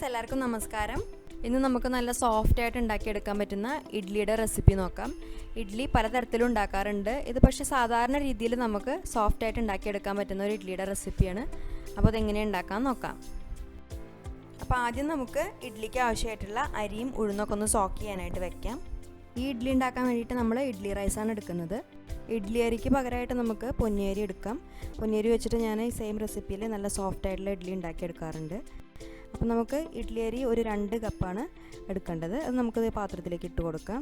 Friends എല്ലാവർക്കും നമസ്കാരം. ഇന്ന് നമുക്ക് നല്ല സോഫ്റ്റ് ആയിട്ട് ഉണ്ടാക്കിയെടുക്കാൻ പറ്റുന്ന ഇഡ്ഡലിയുടെ റെസിപ്പി നോക്കാം. ഇഡ്ഡലി പലതരത്തിലും ഉണ്ടാക്കാറുണ്ട്. ഇത് പക്ഷേ സാധാരണ രീതിയിൽ നമുക്ക് സോഫ്റ്റ് ആയിട്ട് ഉണ്ടാക്കിയെടുക്കാൻ പറ്റുന്ന ഒരു ഇഡ്ഡലിയുടെ റെസിപ്പിയാണ് അപ്പോൾ അതെങ്ങനെ ഉണ്ടാക്കാൻ നോക്കാം. അപ്പോൾ ആദ്യം നമുക്ക് ഇഡ്ഡലിക്ക് ആവശ്യമായിട്ടുള്ള അരിയും ഉഴുന്നൊക്കെ ഒന്ന് സോക്ക് ചെയ്യാനായിട്ട് വെക്കാം. ഈ ഇഡ്ഡലി ഉണ്ടാക്കാൻ വേണ്ടിയിട്ട് നമ്മൾ ഇഡ്ഡലി റൈസാണ് എടുക്കുന്നത്. ഇഡ്ഡലി അരിക്ക് പകരമായിട്ട് നമുക്ക് പൊന്നിയരി എടുക്കാം. പൊന്നിയരി വെച്ചിട്ട് ഞാൻ ഈ സെയിം റെസിപ്പിയിൽ നല്ല സോഫ്റ്റ് ആയിട്ടുള്ള ഇഡ്ഡലി ഉണ്ടാക്കിയെടുക്കാറുണ്ട്. അപ്പോൾ നമുക്ക് ഇഡ്ഡലി അരി ഒരു രണ്ട് കപ്പാണ് എടുക്കേണ്ടത്. അത് നമുക്കത് പാത്രത്തിലേക്ക് ഇട്ട് കൊടുക്കാം.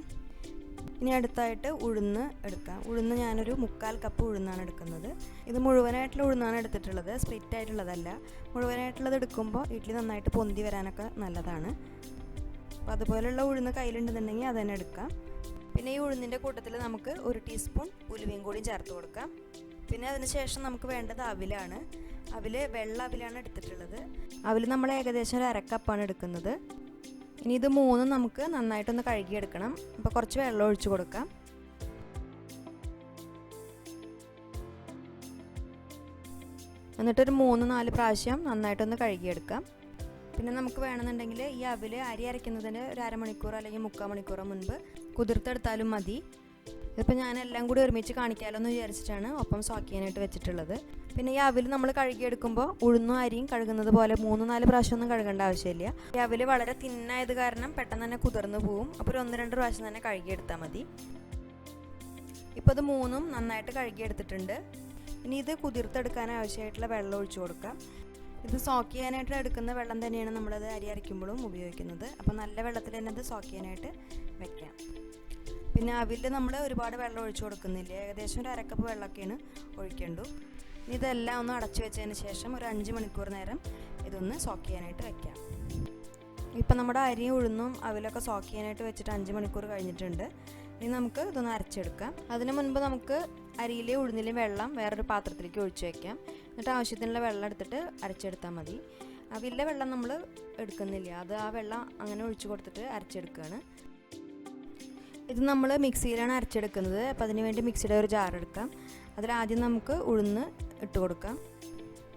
ഇനി അടുത്തായിട്ട് ഉഴുന്ന് എടുക്കാം. ഉഴുന്ന് ഞാനൊരു മുക്കാൽ കപ്പ് ഉഴുന്നാണ് എടുക്കുന്നത്. ഇത് മുഴുവനായിട്ടുള്ള ഉഴുന്നാണ് എടുത്തിട്ടുള്ളത്. സ്പ്ലിറ്റ് ആയിട്ടുള്ളതല്ല. മുഴുവനായിട്ടുള്ളത് എടുക്കുമ്പോൾ ഇഡ്ഡലി നന്നായിട്ട് പൊന്തി വരാനൊക്കെ നല്ലതാണ്. അപ്പോൾ അതുപോലെയുള്ള ഉഴുന്ന് കയ്യിലുണ്ടെന്നുണ്ടെങ്കിൽ അത് തന്നെ എടുക്കാം. പിന്നെ ഈ ഉഴുന്നിന്റെ കൂട്ടത്തിൽ നമുക്ക് ഒരു ടീസ്പൂൺ ഉലുവയും കൂടി ചേർത്ത് കൊടുക്കാം. പിന്നെ അതിന് ശേഷം നമുക്ക് വേണ്ടത് അവിലാണ്. അവിൽ വെള്ള അവിലാണ് എടുത്തിട്ടുള്ളത്. അവിൽ നമ്മൾ ഏകദേശം ഒരു അരക്കപ്പാണ് എടുക്കുന്നത്. ഇനി ഇത് മൂന്നും നമുക്ക് നന്നായിട്ടൊന്ന് കഴുകിയെടുക്കണം. അപ്പോൾ കുറച്ച് വെള്ളം ഒഴിച്ചു കൊടുക്കാം. എന്നിട്ടൊരു മൂന്ന് നാല് പ്രാവശ്യം നന്നായിട്ടൊന്ന് കഴുകിയെടുക്കാം. പിന്നെ നമുക്ക് വേണമെന്നുണ്ടെങ്കിൽ ഈ അവിൽ അരി അരയ്ക്കുന്നതിന് ഒരു അരമണിക്കൂർ അല്ലെങ്കിൽ മുക്കാൽ മണിക്കൂറോ മുൻപ് കുതിർത്തെടുത്താലും മതി. ഇതിപ്പോൾ ഞാൻ എല്ലാം കൂടി ഒരുമിച്ച് കാണിക്കാമല്ലോ എന്ന് വിചാരിച്ചിട്ടാണ് ഒപ്പം സോക്കിയാനായിട്ട് വെച്ചിട്ടുള്ളത്. പിന്നെ ഈ അവിൽ നമ്മൾ കഴുകിയെടുക്കുമ്പോൾ ഉഴുന്നും അരിയും കഴുകുന്നത് പോലെ മൂന്ന് നാല് പ്രാവശ്യം ഒന്നും കഴുകേണ്ട ആവശ്യമില്ല. ഈ അവിൽ വളരെ തിന്നായത് കാരണം പെട്ടെന്ന് തന്നെ കുതിർന്നു പോവും. അപ്പോൾ ഒരു ഒന്ന് രണ്ട് പ്രാവശ്യം തന്നെ കഴുകിയെടുത്താൽ മതി. ഇപ്പോൾ ഇത് മൂന്നും നന്നായിട്ട് കഴുകിയെടുത്തിട്ടുണ്ട്. ഇനി ഇത് കുതിർത്തെടുക്കാൻ ആവശ്യമായിട്ടുള്ള വെള്ളം ഒഴിച്ചു കൊടുക്കാം. ഇത് സോക്ക് ചെയ്യാനായിട്ട് എടുക്കുന്ന വെള്ളം തന്നെയാണ് നമ്മളത് അരി അരയ്ക്കുമ്പോഴും ഉപയോഗിക്കുന്നത്. അപ്പോൾ നല്ല വെള്ളത്തിൽ തന്നെ അത് സോക്ക് ചെയ്യാനായിട്ട് വെക്കാം. പിന്നെ അവിൽ നമ്മൾ ഒരുപാട് വെള്ളം ഒഴിച്ചു കൊടുക്കുന്നില്ല? ഏകദേശം ഒരു അരക്കപ്പ് വെള്ളമൊക്കെയാണ് ഒഴിക്കേണ്ടു ഇതെല്ലാം ഒന്ന് അടച്ചു വെച്ചതിന് ശേഷം ഒരു അഞ്ച് മണിക്കൂർ നേരം ഇതൊന്ന് സോക്ക് ചെയ്യാനായിട്ട് വെക്കാം. ഇപ്പം നമ്മുടെ അരി ഉഴുന്നും അവിലൊക്കെ സോക്ക് ചെയ്യാനായിട്ട് വെച്ചിട്ട് അഞ്ച് മണിക്കൂർ കഴിഞ്ഞിട്ടുണ്ട്. ഇനി നമുക്ക് ഇതൊന്ന് അരച്ചെടുക്കാം. അതിന് മുൻപ് നമുക്ക് അരിയിലെയും ഉഴുന്നിലെയും വെള്ളം വേറൊരു പാത്രത്തിലേക്ക് ഒഴിച്ചു വെക്കാം. എന്നിട്ട് ആവശ്യത്തിനുള്ള വെള്ളം എടുത്തിട്ട് അരച്ചെടുത്താൽ മതി. അവിലെ വെള്ളം നമ്മൾ എടുക്കുന്നില്ല? അത് ആ വെള്ളം അങ്ങനെ ഒഴിച്ചു കൊടുത്തിട്ട് അരച്ചെടുക്കുകയാണ്. ഇത് നമ്മൾ മിക്സിയിലാണ് അരച്ചെടുക്കുന്നത്. അപ്പോൾ അതിന് വേണ്ടി മിക്സിയുടെ ഒരു ജാർ എടുക്കാം. അതിൽ ആദ്യം നമുക്ക് ഉഴുന്ന് ഇട്ട് കൊടുക്കാം.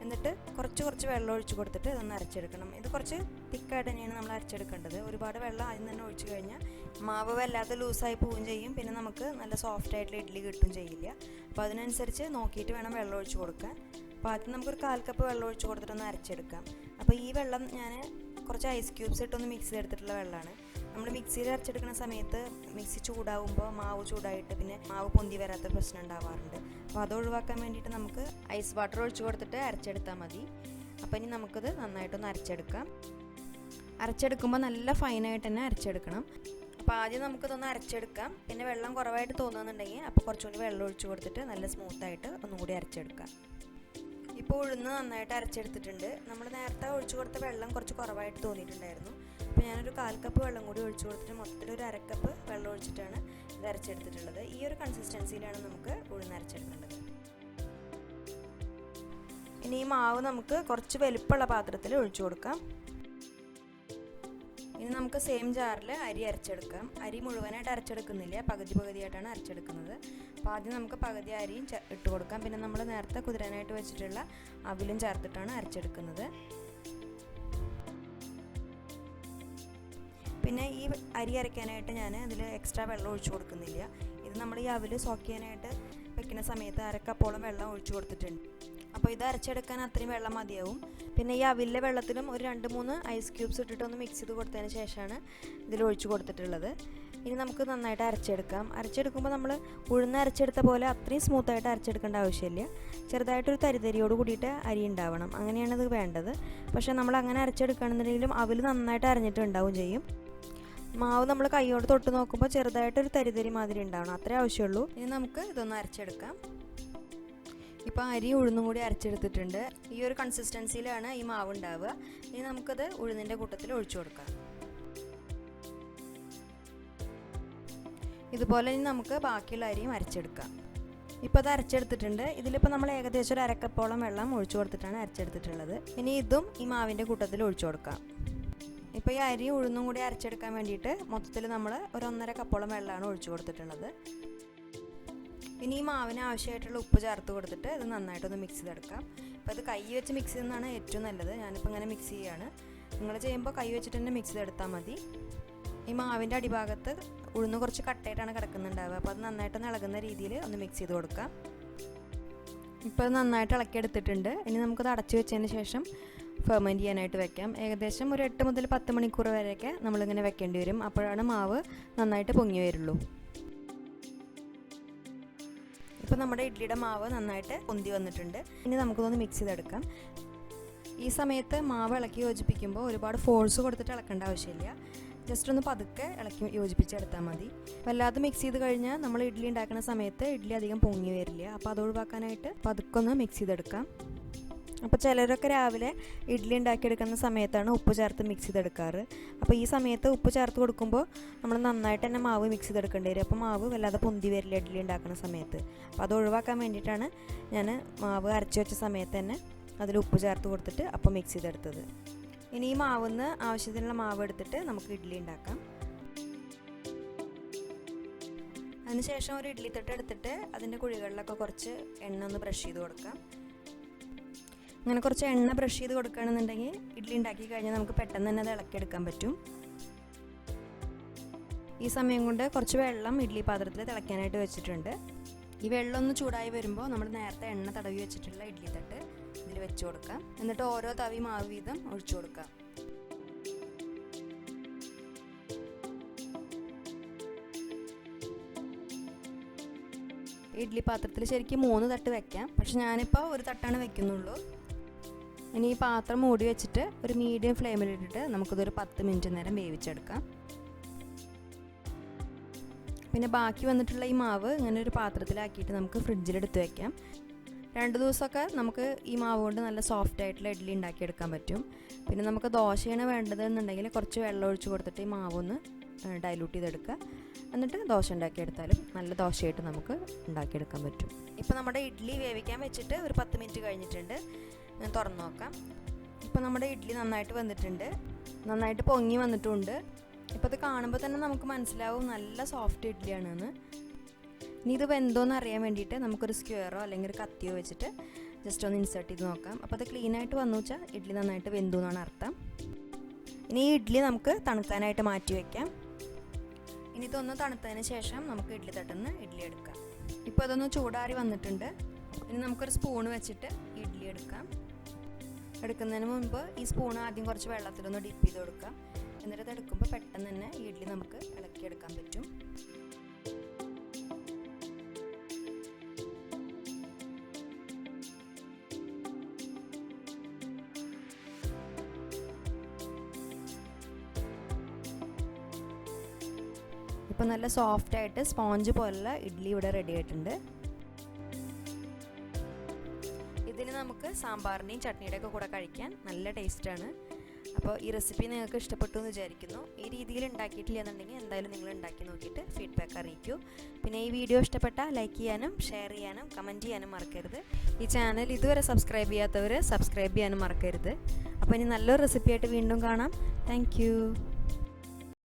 എന്നിട്ട് കുറച്ച് കുറച്ച് വെള്ളം ഒഴിച്ച് കൊടുത്തിട്ട് ഇതൊന്ന് അരച്ചെടുക്കണം. ഇത് കുറച്ച് തിക്കായിട്ട് തന്നെയാണ് നമ്മൾ അരച്ചെടുക്കേണ്ടത്. ഒരുപാട് വെള്ളം ആദ്യം തന്നെ ഒഴിച്ച് കഴിഞ്ഞാൽ മാവ് വല്ലാതെ ലൂസായി പോവുകയും ചെയ്യും. പിന്നെ നമുക്ക് നല്ല സോഫ്റ്റ് ആയിട്ടുള്ള ഇഡ്ഡലി കിട്ടുകയും ചെയ്യില്ല. അപ്പോൾ അതിനനുസരിച്ച് നോക്കിയിട്ട് വേണം വെള്ളം ഒഴിച്ച് കൊടുക്കാൻ. അപ്പോൾ ആദ്യം നമുക്കൊരു കാൽ കപ്പ് വെള്ളം ഒഴിച്ച് കൊടുത്തിട്ടൊന്ന് അരച്ചെടുക്കാം. അപ്പോൾ ഈ വെള്ളം ഞാൻ കുറച്ച് ഐസ് ക്യൂബ്സ് ഇട്ടൊന്ന് മിക്സ് ചെയ്തെടുത്തിട്ടുള്ള വെള്ളമാണ്. നമ്മൾ മിക്സിയിൽ അരച്ചെടുക്കുന്ന സമയത്ത് മിക്സി ചൂടാവുമ്പോൾ മാവ് ചൂടായിട്ട് പിന്നെ മാവ് പൊന്തി വരാത്ത പ്രശ്നം ഉണ്ടാവാറുണ്ട്. അപ്പോൾ അത് ഒഴിവാക്കാൻ വേണ്ടിയിട്ട് നമുക്ക് ഐസ് വാട്ടർ ഒഴിച്ചു കൊടുത്തിട്ട് അരച്ചെടുത്താൽ മതി. അപ്പോൾ ഇനി നമുക്കത് നന്നായിട്ടൊന്ന് അരച്ചെടുക്കാം. അരച്ചെടുക്കുമ്പോൾ നല്ല ഫൈനായിട്ട് തന്നെ അരച്ചെടുക്കണം. അപ്പോൾ ആദ്യം നമുക്കിതൊന്ന് അരച്ചെടുക്കാം. പിന്നെ വെള്ളം കുറവായിട്ട് തോന്നുന്നുണ്ടെങ്കിൽ അപ്പോൾ കുറച്ചുകൂടി വെള്ളം ഒഴിച്ചു കൊടുത്തിട്ട് നല്ല സ്മൂത്തായിട്ട് ഒന്നുകൂടി അരച്ചെടുക്കാം. ഇപ്പോൾ ഉഴുന്ന് നന്നായിട്ട് അരച്ചെടുത്തിട്ടുണ്ട്. നമ്മൾ നേരത്തെ ഒഴിച്ചു കൊടുത്ത വെള്ളം കുറച്ച് കുറവായിട്ട് തോന്നിയിട്ടുണ്ടായിരുന്നു. അപ്പോൾ ഞാനൊരു കാൽ കപ്പ് വെള്ളം കൂടി ഒഴിച്ചു കൊടുത്തിട്ട് മൊത്തത്തിൽ ഒരു അരക്കപ്പ് വെള്ളം ഒഴിച്ചിട്ടാണ് ഇത് അരച്ചെടുത്തിട്ടുള്ളത്. ഈ ഒരു കൺസിസ്റ്റൻസിയിലാണ് നമുക്ക് ഉഴുന്ന് അരച്ചെടുക്കേണ്ടത്. ഇനി ഈ മാവ് നമുക്ക് കുറച്ച് വലുപ്പമുള്ള പാത്രത്തിൽ ഒഴിച്ചു കൊടുക്കാം. ഇനി നമുക്ക് സെയിം ജാറിൽ അരി അരച്ചെടുക്കാം. അരി മുഴുവനായിട്ട് അരച്ചെടുക്കുന്നില്ല. പകുതി പകുതിയായിട്ടാണ് അരച്ചെടുക്കുന്നത്. അപ്പോൾ ആദ്യം നമുക്ക് പകുതി അരിയും ഇട്ട് കൊടുക്കാം. പിന്നെ നമ്മൾ നേരത്തെ കുതിരാനായിട്ട് വെച്ചിട്ടുള്ള അവിലും ചേർത്തിട്ടാണ് അരച്ചെടുക്കുന്നത്. പിന്നെ ഈ അരി അരയ്ക്കാനായിട്ട് ഞാൻ അതിൽ എക്സ്ട്രാ വെള്ളം ഒഴിച്ചു കൊടുക്കുന്നില്ല. ഇത് നമ്മൾ ഈ അവിൽ സോക്ക് ചെയ്യാനായിട്ട് വെക്കുന്ന സമയത്ത് അരക്കപ്പോളം വെള്ളം ഒഴിച്ചു കൊടുത്തിട്ടുണ്ട്. അപ്പോൾ ഇത് അരച്ചെടുക്കാൻ അത്രയും വെള്ളം മതിയാവും. പിന്നെ ഈ അവിലെ വെള്ളത്തിലും ഒരു രണ്ട് മൂന്ന് ഐസ് ക്യൂബ്സ് ഇട്ടിട്ട് ഒന്ന് മിക്സ് ചെയ്ത് കൊടുത്തതിന് ശേഷമാണ് ഇതിൽ ഒഴിച്ചു കൊടുത്തിട്ടുള്ളത്. ഇനി നമുക്ക് നന്നായിട്ട് അരച്ചെടുക്കാം. അരച്ചെടുക്കുമ്പോൾ നമ്മൾ ഉഴുന്ന് അരച്ചെടുത്ത പോലെ അത്രയും സ്മൂത്തായിട്ട് അരച്ചെടുക്കേണ്ട ആവശ്യമില്ല. ചെറുതായിട്ടൊരു തരിതരിയോട് കൂടിയിട്ട് അരി ഉണ്ടാവണം. അങ്ങനെയാണ് ഇത് വേണ്ടത്. പക്ഷേ നമ്മൾ അങ്ങനെ അരച്ചെടുക്കുകയാണെന്നുണ്ടെങ്കിലും അവിൽ നന്നായിട്ട് അരഞ്ഞിട്ടുണ്ടാവും ചെയ്യും. മാവ് നമ്മൾ കൈയോട് തൊട്ട് നോക്കുമ്പോൾ ചെറുതായിട്ട് ഒരു തരിതരി മാതിരി ഉണ്ടാവണം. അത്രേ ആവശ്യമുള്ളൂ. ഇനി നമുക്ക് ഇതൊന്ന് അരച്ചെടുക്കാം. ഇപ്പോൾ അരി ഉഴുന്നും കൂടി അരച്ചെടുത്തിട്ടുണ്ട്. ഈ ഒരു കൺസിസ്റ്റൻസിയിലാണ് ഈ മാവ് ഉണ്ടാവുക. ഇനി നമുക്കത് ഉഴുന്നിന്റെ കൂട്ടത്തിൽ ഒഴിച്ചു കൊടുക്കാം. ഇതുപോലെ ഇനി നമുക്ക് ബാക്കിയുള്ള അരിയും അരച്ചെടുക്കാം. ഇപ്പോൾ അത് അരച്ചെടുത്തിട്ടുണ്ട്. ഇതിലിപ്പോൾ നമ്മൾ ഏകദേശം ഒരു അരക്കപ്പോളം വെള്ളം ഒഴിച്ചു കൊടുത്തിട്ടാണ് അരച്ചെടുത്തിട്ടുള്ളത്. ഇനി ഇതും ഈ മാവിന്റെ കൂട്ടത്തിൽ ഒഴിച്ചു കൊടുക്കാം. ഇപ്പോൾ ഈ അരി ഉഴുന്നും കൂടി അരച്ചെടുക്കാൻ വേണ്ടിയിട്ട് മൊത്തത്തിൽ നമ്മൾ ഒരു ഒന്നര കപ്പോളം വെള്ളമാണ് ഒഴിച്ചു കൊടുത്തിട്ടുള്ളത്. ഇനി ഈ മാവിന് ആവശ്യമായിട്ടുള്ള ഉപ്പ് ചേർത്ത് കൊടുത്തിട്ട് ഇത് നന്നായിട്ടൊന്ന് മിക്സ് ചെയ്തെടുക്കാം. അപ്പോൾ ഇത് കൈ വെച്ച് മിക്സ് ചെയ്യുന്നതാണ് ഏറ്റവും നല്ലത്. ഞാനിപ്പോൾ ഇങ്ങനെ മിക്സ് ചെയ്യുകയാണ് നിങ്ങൾ ചെയ്യുമ്പോൾ കൈ വെച്ചിട്ട് തന്നെ മിക്സ് ചെയ്തെടുത്താൽ മതി. ഈ മാവിന്റെ അടിഭാഗത്ത് ഉഴുന്ന് കുറച്ച് കട്ടയായിട്ടാണ് കിടക്കുന്നുണ്ടാവുക. അപ്പോൾ അത് നന്നായിട്ട് ഇളകുന്ന രീതിയിൽ ഒന്ന് മിക്സ് ചെയ്ത് കൊടുക്കാം. ഇപ്പോൾ അത് നന്നായിട്ട് ഇളക്കിയെടുത്തിട്ടുണ്ട്. ഇനി നമുക്കത് അടച്ചു വെച്ചതിന് ശേഷം ഫെർമെന്റ് ചെയ്യാനായിട്ട് വെക്കാം. ഏകദേശം ഒരു എട്ട് മുതൽ പത്ത് മണിക്കൂർ വരെയൊക്കെ നമ്മളിങ്ങനെ വെക്കേണ്ടി വരും. അപ്പോഴാണ് മാവ് നന്നായിട്ട് പൊങ്ങി വരുള്ളൂ. ഇപ്പോൾ നമ്മുടെ ഇഡ്ഡലിയുടെ മാവ് നന്നായിട്ട് പൊന്തി വന്നിട്ടുണ്ട്. ഇനി നമുക്കൊന്ന് മിക്സ് ചെയ്തെടുക്കാം. ഈ സമയത്ത് മാവ് ഇളക്കി യോജിപ്പിക്കുമ്പോൾ ഒരുപാട് ഫോഴ്സ് കൊടുത്തിട്ട് ഇളക്കേണ്ട ആവശ്യമില്ല. ജസ്റ്റ് ഒന്ന് പതുക്കെ ഇളക്കി യോജിപ്പിച്ചെടുത്താൽ മതി. വല്ലാതെ മിക്സ് ചെയ്ത് കഴിഞ്ഞാൽ നമ്മൾ ഇഡ്ഡലി ഉണ്ടാക്കുന്ന സമയത്ത് ഇഡ്ഡലി അധികം പൊങ്ങി വരില്ല. അപ്പോൾ അത് ഒഴിവാക്കാനായിട്ട് പതുക്കെ ഒന്ന് മിക്സ് ചെയ്തെടുക്കാം. അപ്പോൾ ചിലരൊക്കെ രാവിലെ ഇഡ്ഡലി ഉണ്ടാക്കിയെടുക്കുന്ന സമയത്താണ് ഉപ്പ് ചേർത്ത് മിക്സ് ചെയ്തെടുക്കാറ്. അപ്പോൾ ഈ സമയത്ത് ഉപ്പ് ചേർത്ത് കൊടുക്കുമ്പോൾ നമ്മൾ നന്നായിട്ട് തന്നെ മാവ് മിക്സ് ചെയ്തെടുക്കേണ്ടി വരും. അപ്പോൾ മാവ് വല്ലാതെ പൊന്തി വരില്ല ഇഡ്ഡലി ഉണ്ടാക്കുന്ന സമയത്ത്. അപ്പോൾ അത് ഒഴിവാക്കാൻ വേണ്ടിയിട്ടാണ് ഞാൻ മാവ് അരച്ച് വെച്ച സമയത്ത് തന്നെ അതിൽ ഉപ്പ് ചേർത്ത് കൊടുത്തിട്ട് അപ്പം മിക്സ് ചെയ്തെടുത്തത്. ഇനി ഈ മാവിന്ന് ആവശ്യത്തിനുള്ള മാവ് എടുത്തിട്ട് നമുക്ക് ഇഡ്ഡലി ഉണ്ടാക്കാം. അതിനുശേഷം ഒരു ഇഡ്ഡലി തട്ട് എടുത്തിട്ട് അതിന്റെ കുഴികളിലൊക്കെ കുറച്ച് എണ്ണ ഒന്ന് ബ്രഷ് ചെയ്ത് കൊടുക്കാം. അങ്ങനെ കുറച്ച് എണ്ണ ബ്രഷ് ചെയ്ത് കൊടുക്കുകയാണെന്നുണ്ടെങ്കിൽ ഇഡ്ഡലി ഉണ്ടാക്കി കഴിഞ്ഞാൽ നമുക്ക് പെട്ടെന്ന് തന്നെ അത് ഇളക്കിയെടുക്കാൻ പറ്റും. ഈ സമയം കൊണ്ട് കുറച്ച് വെള്ളം ഇഡ്ഡലി പാത്രത്തിൽ തിളയ്ക്കാനായിട്ട് വെച്ചിട്ടുണ്ട്. ഈ വെള്ളം ഒന്ന് ചൂടായി വരുമ്പോൾ നമ്മൾ നേരത്തെ എണ്ണ തടവി വെച്ചിട്ടുള്ള ഇഡ്ഡലി തട്ട് ഇതിൽ വെച്ച് കൊടുക്കാം. എന്നിട്ട് ഓരോ തവി മാവ് വീതം ഒഴിച്ചു കൊടുക്കാം. ഇഡ്ഡലി പാത്രത്തിൽ ശരിക്കും മൂന്ന് തട്ട് വെക്കാം. പക്ഷെ ഞാനിപ്പോൾ ഒരു തട്ടാണ് വെക്കുന്നുള്ളൂ. ഇനി ഈ പാത്രം മൂടി വെച്ചിട്ട് ഒരു മീഡിയം ഫ്ലെയിമിലിട്ടിട്ട് നമുക്കിതൊരു പത്ത് മിനിറ്റ് നേരം വേവിച്ചെടുക്കാം. പിന്നെ ബാക്കി വന്നിട്ടുള്ള ഈ മാവ് ഇങ്ങനെ ഒരു പാത്രത്തിലാക്കിയിട്ട് നമുക്ക് ഫ്രിഡ്ജിലെടുത്ത് വയ്ക്കാം രണ്ട് ദിവസമൊക്കെ നമുക്ക് ഈ മാവ് കൊണ്ട് നല്ല സോഫ്റ്റ് ആയിട്ടുള്ള ഇഡ്ഡലി ഉണ്ടാക്കിയെടുക്കാൻ പറ്റും. പിന്നെ നമുക്ക് ദോശയാണ് വേണ്ടത് എന്നുണ്ടെങ്കിൽ കുറച്ച് വെള്ളം ഒഴിച്ച് കൊടുത്തിട്ട് ഈ മാവ് ഒന്ന് ഡൈലൂട്ട് ചെയ്തെടുക്കുക. എന്നിട്ട് ദോശ ഉണ്ടാക്കിയെടുത്താലും നല്ല ദോശയായിട്ട് നമുക്ക് ഉണ്ടാക്കിയെടുക്കാൻ പറ്റും. ഇപ്പോൾ നമ്മുടെ ഇഡ്ഡലി വേവിക്കാൻ വെച്ചിട്ട് ഒരു പത്ത് മിനിറ്റ് കഴിഞ്ഞിട്ടുണ്ട്. തുറന്നു നോക്കാം. ഇപ്പോൾ നമ്മുടെ ഇഡ്ഡലി നന്നായിട്ട് വന്നിട്ടുണ്ട്. നന്നായിട്ട് പൊങ്ങി വന്നിട്ടുണ്ട്. ഇപ്പോൾ ഇത് കാണുമ്പോൾ തന്നെ നമുക്ക് മനസ്സിലാവും നല്ല സോഫ്റ്റ് ഇഡ്ഡലിയാണെന്ന് ഇനി ഇത് വെന്തോന്ന് അറിയാൻ വേണ്ടിയിട്ട് നമുക്കൊരു സ്ക്വയറോ അല്ലെങ്കിൽ ഒരു കത്തിയോ വെച്ചിട്ട് ജസ്റ്റ് ഒന്ന് ഇൻസേർട്ട് ചെയ്ത് നോക്കാം. അപ്പോൾ അത് ക്ലീൻ ആയിട്ട് വന്നു വെച്ചാൽ ഇഡ്ഡലി നന്നായിട്ട് വെന്തു എന്നാണ് അർത്ഥം. ഇനി ഈ ഇഡ്ഡലി നമുക്ക് തണുക്കാനായിട്ട് മാറ്റി വയ്ക്കാം ഇനി ഇതൊന്ന് തണുത്തതിന് ശേഷം നമുക്ക് ഇഡ്ഡലി തട്ടുന്ന ഇഡ്ഡലി എടുക്കാം. ഇപ്പോൾ അതൊന്ന് ചൂടാറി വന്നിട്ടുണ്ട്. ഇനി നമുക്കൊരു സ്പൂൺ വെച്ചിട്ട് ഇഡ്ഡലി എടുക്കാം. എടുക്കുന്നതിന് മുൻപ് ഈ സ്പൂൺ ആദ്യം കുറച്ച് വെള്ളത്തിലൊന്ന് ഡിപ്പ് ചെയ്ത് കൊടുക്കാം എന്നിട്ട് അത് എടുക്കുമ്പോൾ പെട്ടെന്ന് തന്നെ ഈ ഇഡ്ഡലി നമുക്ക് ഇളക്കിയെടുക്കാൻ പറ്റും. ഇപ്പോൾ നല്ല സോഫ്റ്റായിട്ട് സ്പോഞ്ച് പോലുള്ള ഇഡ്ഡലി ഇവിടെ റെഡി ആയിട്ടുണ്ട്. നമുക്ക് സാമ്പാറിന്റെയും ചട്നിയുടെ ഒക്കെ കൂടെ കഴിക്കാൻ നല്ല ടേസ്റ്റാണ്. അപ്പോൾ ഈ റെസിപ്പി നിങ്ങൾക്ക് ഇഷ്ടപ്പെട്ടു എന്ന് വിചാരിക്കുന്നു. ഈ രീതിയിൽ ഉണ്ടാക്കിയിട്ടില്ല എന്നുണ്ടെങ്കിൽ എന്തായാലും നിങ്ങൾ ഉണ്ടാക്കി നോക്കിയിട്ട് ഫീഡ്ബാക്ക് അറിയിക്കൂ. പിന്നെ ഈ വീഡിയോ ഇഷ്ടപ്പെട്ട ലൈക്ക് ചെയ്യാനും ഷെയർ ചെയ്യാനും കമന്റ് ചെയ്യാനും മറക്കരുത്. ഈ ചാനൽ ഇതുവരെ സബ്സ്ക്രൈബ് ചെയ്യാത്തവർ സബ്സ്ക്രൈബ് ചെയ്യാനും മറക്കരുത്. അപ്പോൾ ഇനി നല്ലൊരു റെസിപ്പിയായിട്ട് വീണ്ടും കാണാം. താങ്ക്